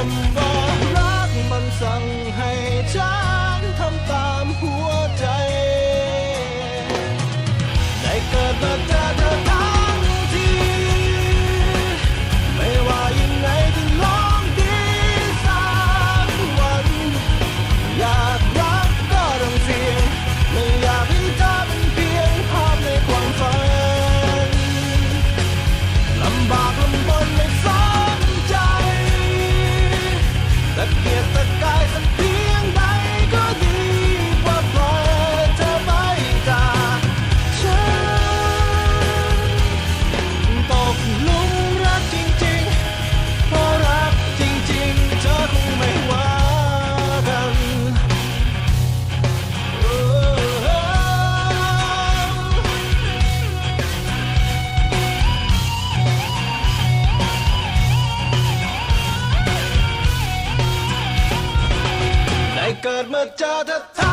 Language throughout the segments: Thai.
I'm to the top.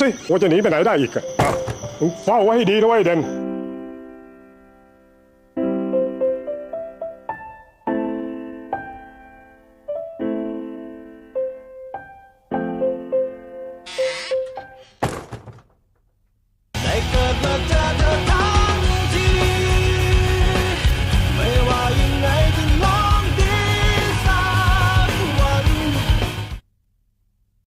สิว่าจะหนีไปไหนได้อีกอะมึงเฝ้าไว้ให้ดีนะไว้เด่น